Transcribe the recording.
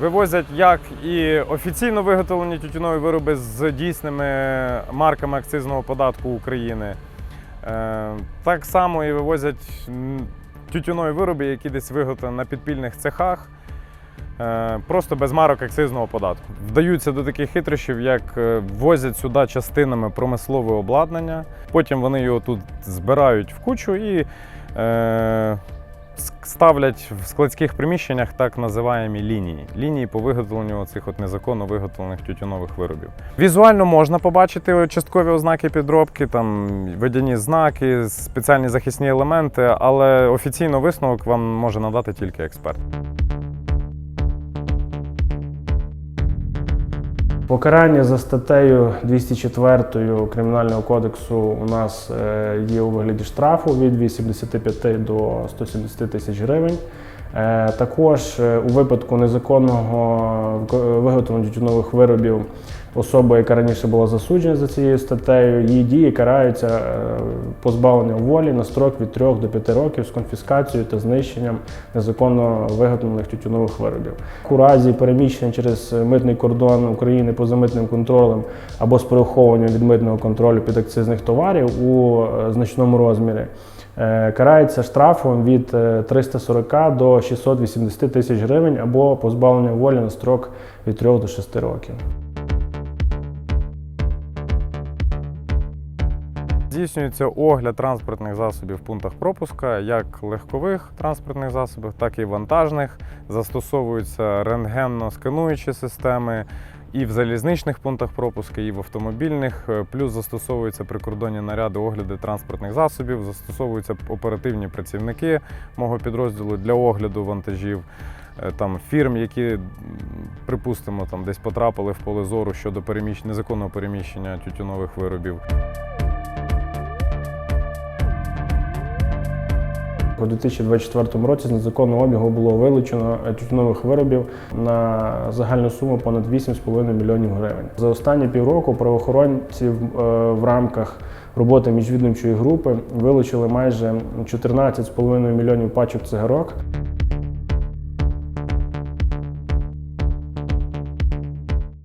Вивозять як і офіційно виготовлені тютюнові вироби з дійсними марками акцизного податку України. Е, Так само і вивозять тютюнові вироби, які десь виготовлені на підпільних цехах, е, просто без марок акцизного податку. Вдаються до таких хитрощів, як е, ввозять сюди частинами промислове обладнання, потім вони його тут збирають в кучу і ставлять в складських приміщеннях так називаємо лінії. Лінії по виготовленню цих от незаконно виготовлених тютюнових виробів. Візуально можна побачити часткові ознаки підробки, там водяні знаки, спеціальні захисні елементи, але офіційно висновок вам може надати тільки експерт. Покарання за статтею 204 Кримінального кодексу у нас е, є у вигляді штрафу від 85 до 170 тисяч гривень. Е, Також е, у випадку незаконного виготовлення тютюнових виробів особа, яка раніше була засуджена за цією статтею, її дії караються е, позбавленням волі на строк від 3 до 5 років з конфіскацією та знищенням незаконно виготовлених тютюнових виробів. У разі переміщення через митний кордон України поза митним контролем або з переховуванням від митного контролю підакцизних товарів у е, значному розмірі. е, Карається штрафом від е, 340 до 680 тисяч гривень або позбавлення волі на строк від 3 до 6 років. Здійснюється огляд транспортних засобів в пунктах пропуска, як легкових транспортних засобів, так і вантажних. Застосовуються рентгенно-скануючі системи і в залізничних пунктах пропуска, і в автомобільних. Е, Плюс застосовуються прикордонні наряди огляду транспортних засобів, застосовуються працівники працівники мого підрозділу для огляду вантажів. Е, Там фірм, які, припустимо, там десь потрапили в поле зору щодо переміщення, незаконного переміщення тютюнових виробів. У 2024 році з незаконного обігу було вилучено е, тютюнових виробів на загальну суму понад 8,5 мільйонів гривень. За останні півроку правоохоронці в, е, рамках роботи міжвідомчої групи вилучили майже 14,5 мільйонів пачок цигарок.